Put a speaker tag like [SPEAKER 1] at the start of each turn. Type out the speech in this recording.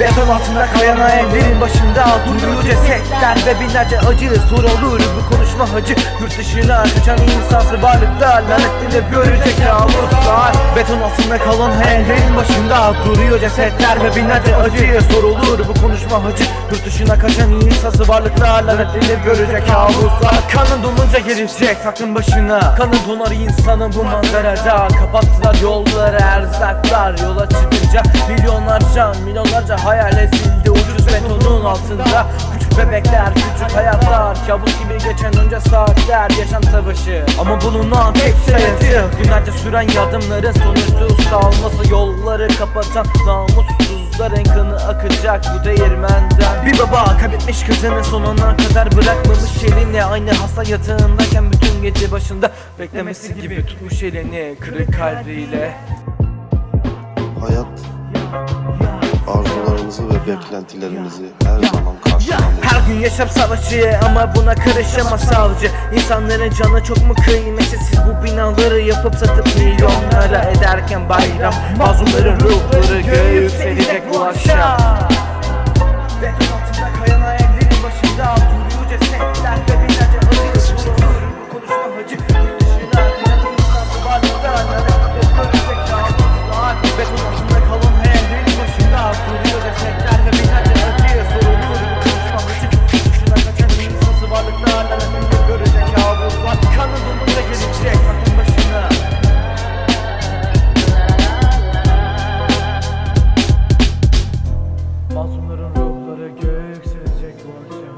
[SPEAKER 1] Beton altında kayana evlerin başında duruyor cesetler Ve binlerce acı olur bu konuşma hacı Yurt dışına kaçan insansız varlıklar Lanetlenip görecek kabuslar. Beton altında kalan evlerin başında duruyor cesetler. Ve binlerce acı sorulur bu konuşma hacı. Yurt dışına kaçan insansız varlıklar Lanetlenip görecek kabuslar. Kanın donunca gelecek aklın başına. Kanın donar insanın bu manzarada. Kapattılar yolları erzaklar. Yola çıkınca milyonlarca milyonlarca hayal ezildi Ucuz betonun altında bebekler küçük hayatlar Kabus gibi geçen önce saatler Yaşam savaşı. Ama bulunan tek sayısı Günlerce süren yardımların sonuçsuz kalması Yolları kapatan namussuzların kanı akacak bu değirmenden Bir baba kaybetmiş kızını sonuna kadar bırakmamış elini Aynı hasta yatağındayken bütün gece başında Beklemesi gibi tutmuş elini kırık kalbiyle
[SPEAKER 2] beklentilerimizi her zaman karşılamıyor.
[SPEAKER 1] Her gün yaşam savaşı ama buna karışamaz savcı. İnsanların canı çok mu kıymetsiz Siz bu binaları yapıp satıp milyonlara ederken bayram. Mazlumların ruhları göğe yükselecek bu akşam Masumların ruhları göksüzecek bu akşam.